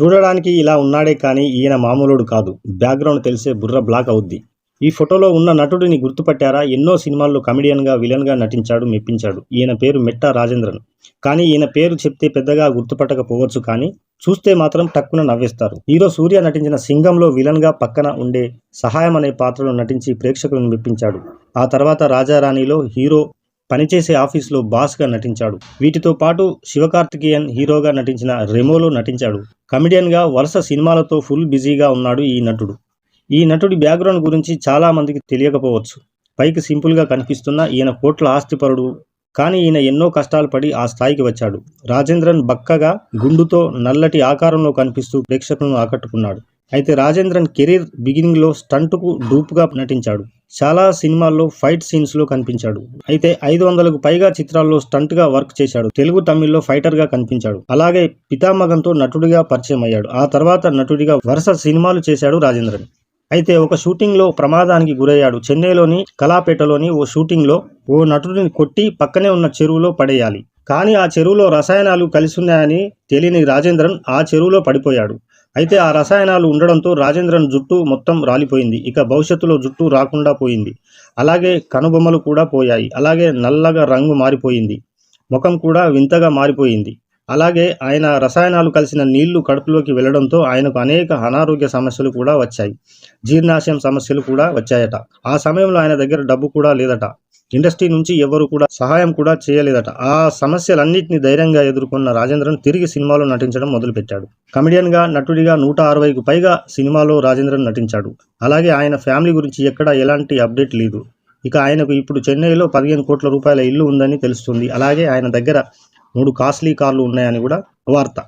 చూడడానికి ఇలా ఉన్నాడే కానీ ఈయన మామూలుడు కాదు. బ్యాక్గ్రౌండ్ తెలిసే బుర్ర బ్లాక్ అవుద్ది. ఈ ఫోటోలో ఉన్న నటుడిని గుర్తుపట్టారా? ఎన్నో సినిమాల్లో కమెడియన్గా విలన్గా నటించాడు మెప్పించాడు. ఈయన పేరు మెట్టా రాజేంద్రన్. కానీ ఈయన పేరు చెప్తే పెద్దగా గుర్తుపట్టకపోవచ్చు కానీ చూస్తే మాత్రం టక్కున నవ్వేస్తారు. హీరో సూర్య నటించిన సింగంలో విలన్గా పక్కన ఉండే సహాయం అనే పాత్రలో నటించి ప్రేక్షకులను మెప్పించాడు. ఆ తర్వాత రాజారాణిలో హీరో పనిచేసే ఆఫీస్లో బాస్గా నటించాడు. వీటితో పాటు శివకార్తికేయన్ హీరోగా నటించిన రెమోలో నటించాడు. కమెడియన్గా వరుస సినిమాలతో ఫుల్ బిజీగా ఉన్నాడు ఈ నటుడు. ఈ నటుడి బ్యాక్గ్రౌండ్ గురించి చాలామందికి తెలియకపోవచ్చు. పైకి సింపుల్గా కనిపిస్తున్న ఈయన కోట్ల ఆస్తిపరుడు. కానీ ఈయన ఎన్నో కష్టాలు పడి ఆ స్థాయికి వచ్చాడు. రాజేంద్రన్ బక్కగా గుండుతో నల్లటి ఆకారంలో కనిపిస్తూ ప్రేక్షకులను ఆకట్టుకున్నాడు. అయితే రాజేంద్రన్ కెరీర్ బిగినింగ్లో స్టంట్కు డూప్గా నటించాడు. చాలా సినిమాల్లో ఫైట్ సీన్స్లో కనిపించాడు. అయితే ఐదు వందలకు పైగా చిత్రాల్లో స్టంట్గా వర్క్ చేశాడు. తెలుగు తమిళ్ళో ఫైటర్గా కనిపించాడు. అలాగే పితామగంతో నటుడిగా పరిచయం అయ్యాడు. ఆ తర్వాత నటుడిగా వరుస సినిమాలు చేశాడు రాజేంద్రన్. అయితే ఒక షూటింగ్లో ప్రమాదానికి గురయ్యాడు. చెన్నైలోని కలాపేటలోని ఓ షూటింగ్లో ఓ నటుడిని కొట్టి పక్కనే ఉన్న చెరువులో పడేయాలి. కానీ ఆ చెరువులో రసాయనాలు కలిసి ఉన్నాయని తెలియని రాజేంద్రన్ ఆ చెరువులో పడిపోయాడు. అయితే ఆ రసాయనాలు ఉండడంతో రాజేంద్రన్ జుట్టు మొత్తం రాలిపోయింది. ఇక భవిష్యత్తులో జుట్టు రాకుండా పోయింది. అలాగే కనుబొమ్మలు కూడా పోయాయి. అలాగే నల్లగా రంగు మారిపోయింది. ముఖం కూడా వింతగా మారిపోయింది. అలాగే ఆయన రసాయనాలు కలిసిన నీళ్ళు కడుపులోకి వెళ్ళడంతో ఆయనకు అనేక అనారోగ్య సమస్యలు కూడా వచ్చాయి. జీర్ణాశయం సమస్యలు కూడా వచ్చాయట. ఆ సమయంలో ఆయన దగ్గర డబ్బు కూడా లేదట. ఇండస్ట్రీ నుంచి ఎవరు కూడా సహాయం కూడా చేయలేదట. ఆ సమస్యలన్నింటినీ ధైర్యంగా ఎదుర్కొన్న రాజేంద్రన్ తిరిగి సినిమాలో నటించడం మొదలుపెట్టాడు. కమెడియన్గా నటుడిగా నూట అరవైకు పైగా సినిమాలో రాజేంద్రన్ నటించాడు. అలాగే ఆయన ఫ్యామిలీ గురించి ఎక్కడా ఎలాంటి అప్డేట్ లేదు. ఇక ఆయనకు ఇప్పుడు చెన్నైలో పదిహేను కోట్ల రూపాయల ఇల్లు ఉందని తెలుస్తుంది. అలాగే ఆయన దగ్గర మూడు కాస్ట్లీ కార్లు ఉన్నాయని కూడా వార్త.